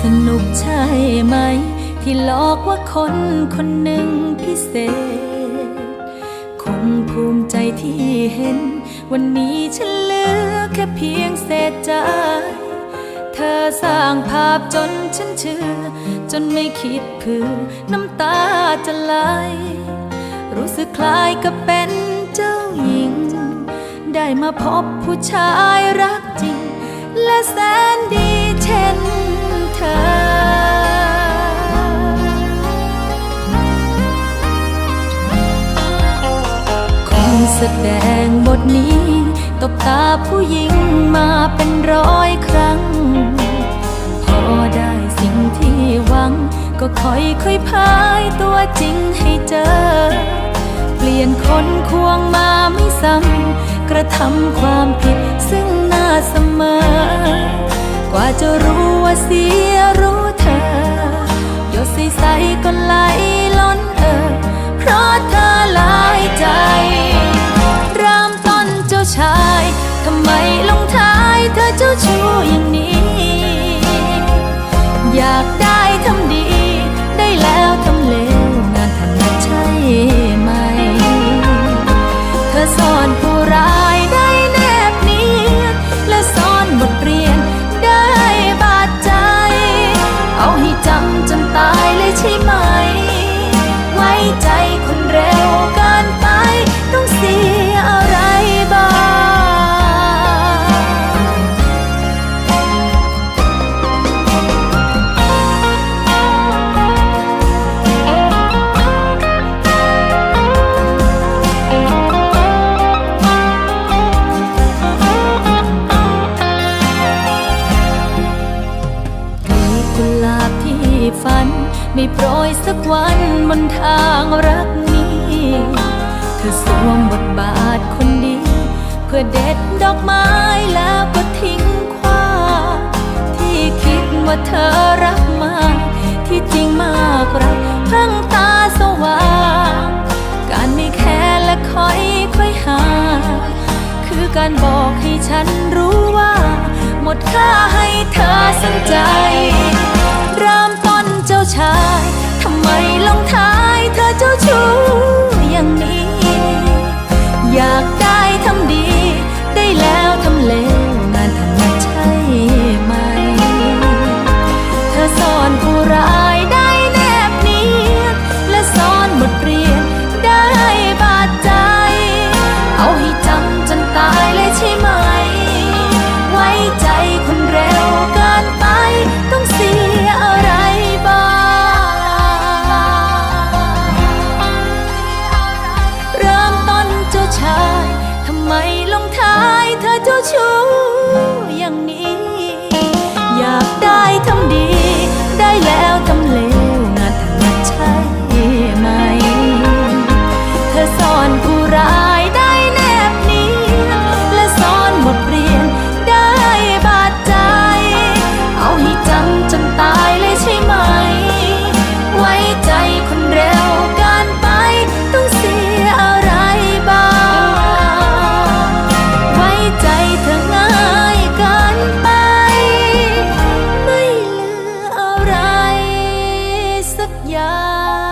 สนุกใช่ไหม ที่หลอกว่าคนคนหนึ่งพิเศษ คงภูมิใจที่เห็น วันนี้ฉันเหลือแค่เพียงเศษใจ เธอสร้างภาพจนฉันเชื่อ จนไม่คิดเผื่อน้ำตาจะไหล รู้สึกคล้ายกับเป็นเจ้าหญิง ได้มาพบผู้ชายรักจริง และแสนดีเช่น คงแสดงบทนี้ ตบตาผู้หญิงมาเป็นร้อยครั้ง พอได้สิ่งที่หวัง ก็ค่อยค่อยพายตัวจริงให้เจอ เปลี่ยนคนควงมาไม่ซ้ำกระทำความผิดซึ่งหน้าเสมอ กว่าจะรู้ว่าเสียรู้เธอหยดใสๆก็ไหลล้นเออเพราะเธอหลายใจเริ่มต้นเจ้าชายทำไมลงท้ายเธอเจ้าชู้อย่างนี้ ใช่ไหม ไว้ใจ ไม่โปรยสักวันบนทางรักนี้ เธอสวมบทบาทคนดี เพื่อเด็ดดอกไม้แล้วก็ทิ้งขว้างที่คิดว่าเธอรักมากที่จริงมากรักเพิ่งตาสว่างการไม่แค่และค่อยค่อยห่างคือการบอกให้ฉันรู้ว่า หมดค่าให้เธอสนใจเริ่มต้นเจ้าชายทำ Bye.